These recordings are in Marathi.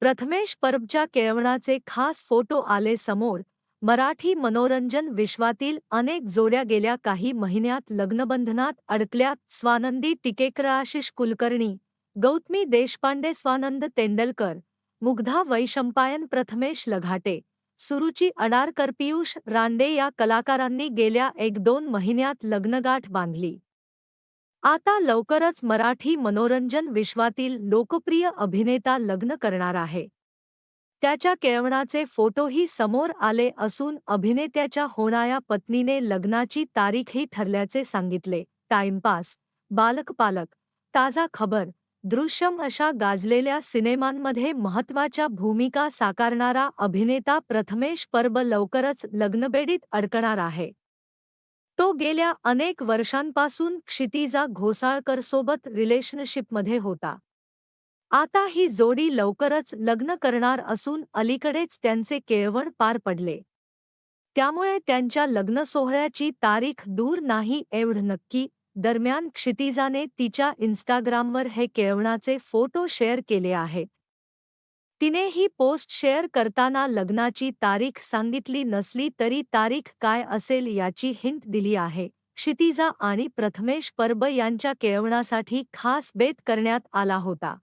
प्रथमेश परबच्या केळवणाचे खास फोटो आले समोर मराठी मनोरंजन विश्वातील अनेक जोड्या गेल्या काही महिन्यात लग्नबंधनात अडकल्या स्वानंदी टिकेकर आशिष कुलकर्णी गौतमी देशपांडे स्वानंद तेंडलकर मुग्धा वैशंपायन प्रथमेश लघाटे सुरुची अडारकर पियुष रांडे या कलाकारांनी गेल्या एक दोन महिन्यात लग्नगाठ बांधली. आता लवकरच मराठी मनोरंजन विश्वातील लोकप्रिय अभिनेता लग्न करणार आहे. त्याच्या केळवणाचे फोटोही समोर आले असून अभिनेत्याच्या होणाऱ्या पत्नीने लग्नाची तारीखही ठरल्याचे सांगितले. टाइमपास बालकपालक ताजा खबर दृश्यम अशा गाजलेल्या सिनेमांमध्ये महत्त्वाच्या भूमिका साकारणारा अभिनेता प्रथमेश पर्ब लवकरच लग्नबेडीत अडकणार आहे. तो गेल्या अनेक वर्षांपासून क्षितिजा घोसाळकरसोबत रिलेशनशिपमध्ये होता. आता ही जोडी लवकरच लग्न करणार असून अलीकडेच त्यांचे केळवण पार पडले. त्यामुळे त्यांच्या लग्न सोहळ्याची तारीख दूर नाही एवढं नक्की. दरम्यान क्षितिजाने तिच्या इन्स्टाग्रामवर हे केळवणाचे फोटो शेअर केले आहेत. तिने ही पोस्ट शेअर करताना लग्नाची तारीख सांगितली नसली तरी तारीख काय असेल याची हिंट दिली आहे. क्षितिजा आणि प्रथमेश परब यांच्या केळवणासाठी खास बेत करण्यात आला होता.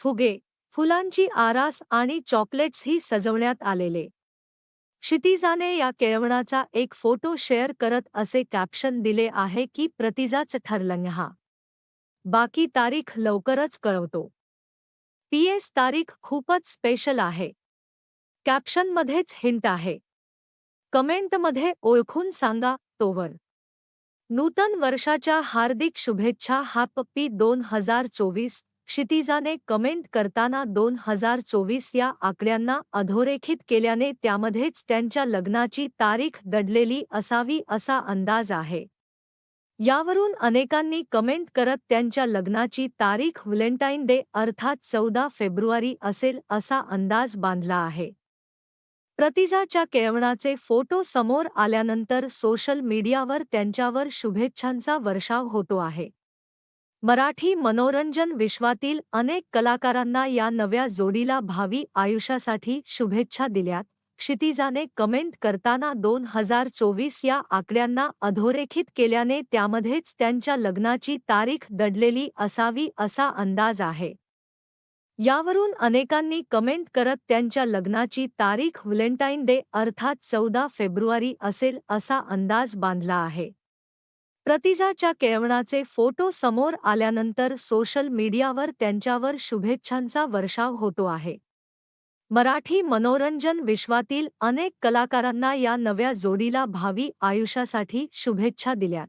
फुगे फुलांची आरास आणि चॉकलेट्सही सजवण्यात आलेले. क्षितिजाने या केळवणाचा एक फोटो शेअर करत असे कॅप्शन दिले आहे की प्रतिजाच ठरलं हा. बाकी तारीख लवकरच कळवतो. पीएस तारीख खूपच स्पेशल आहे. कॅप्शनमध्येच हिंट आहे. कमेंटमध्ये ओळखून सांगा तोवर. नूतन वर्षाच्या हार्दिक शुभेच्छा हापप्पी दोन हजार चोवीस क्षितिजाने कमेंट करताना दोन हजार चोवीस या आकड्यांना अधोरेखित केल्याने त्यामध्येच त्यांच्या लग्नाची तारीख दडलेली असावी असा अंदाज आहे. यावरून अनेकांनी कमेंट करत त्यांच्या लग्नाची तारीख व्हॅलेंटाईन डे अर्थात चौदा फेब्रुवारी असेल असा अंदाज बांधला आहे. प्रतिजाच्या केळवणाचे फोटो समोर आल्यानंतर सोशल मीडियावर त्यांच्यावर शुभेच्छांचा वर्षाव होतो आहे. मराठी मनोरंजन विश्वातील अनेक कलाकारांना या नव्या जोडीला भावी आयुष्यासाठी शुभेच्छा दिल्यात. क्षितिजाने कमेंट करताना दोन हजार चोवीस या आकड्यांना अधोरेखित केल्याने त्यामध्येच त्यांच्या लग्नाची तारीख दडलेली असावी असा अंदाज आहे. यावरून अनेकांनी कमेंट करत त्यांच्या लग्नाची तारीख व्हॅलेंटाईन डे अर्थात चौदा फेब्रुवारी असेल असा अंदाज बांधला आहे. प्रतिजाच्या केळवणाचे फोटो समोर आल्यानंतर सोशल मीडियावर त्यांच्यावर शुभेच्छांचा वर्षाव होतो आहे. मराठी मनोरंजन विश्वातील अनेक कलाकारांना या नव्या जोडीला भावी आयुष्यासाठी शुभेच्छा दिल्यात